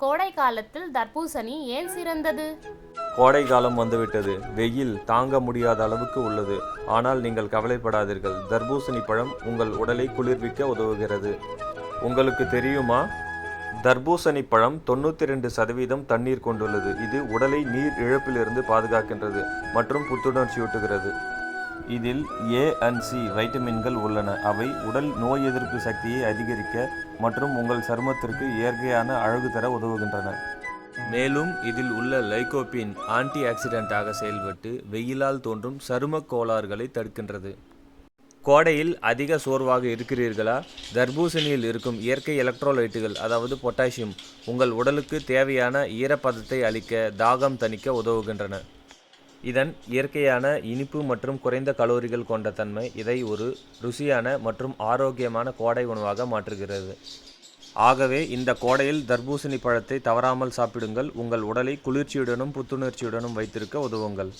கோடை காலத்தில் தர்பூசணி ஏன் சிறந்தது? கோடை காலம் வந்துவிட்டது. வெயில் தாங்க முடியாத அளவுக்கு உள்ளது. ஆனால் நீங்கள் கவலைப்படாதீர்கள். தர்பூசணி பழம் உங்கள் உடலை குளிர்விக்க உதவுகிறது. உங்களுக்கு தெரியுமா? தர்பூசணி பழம் தொண்ணூற்றி ரெண்டு சதவீதம் தண்ணீர் கொண்டுள்ளது. இது உடலை நீர் இழப்பிலிருந்து பாதுகாக்கின்றது மற்றும் புத்துணர்ச்சியூட்டுகிறது. இதில் ஏ அண்ட் சி வைட்டமின்கள் உள்ளன. அவை உடல் நோய் எதிர்ப்பு சக்தியை அதிகரிக்க மற்றும் உங்கள் சருமத்திற்கு இயற்கையான அழகு தர உதவுகின்றன. மேலும் இதில் உள்ள லைகோபின் ஆன்டி ஆக்சிடென்ட்டாக செயல்பட்டு வெயிலால் தோன்றும் சரும கோளாறுகளை தடுக்கின்றது. கோடையில் அதிக சோர்வாக இருக்கிறீர்களா? தர்பூசணியில் இருக்கும் இயற்கை எலக்ட்ரோலைட்டுகள் அதாவது பொட்டாசியம் உங்கள் உடலுக்கு தேவையான ஈரப்பதத்தை அளிக்க தாகம் தணிக்க உதவுகின்றன. இதன் இயற்கையான இனிப்பு மற்றும் குறைந்த கலோரிகள் கொண்ட தன்மை இதை ஒரு ருசியான மற்றும் ஆரோக்கியமான கோடை உணவாக மாற்றுகிறது. ஆகவே இந்த கோடையில் தர்பூசணி பழத்தை தவறாமல் சாப்பிடுங்கள். உங்கள் உடலை குளிர்ச்சியுடனும் புத்துணர்ச்சியுடனும் வைத்திருக்க உதவுங்கள்.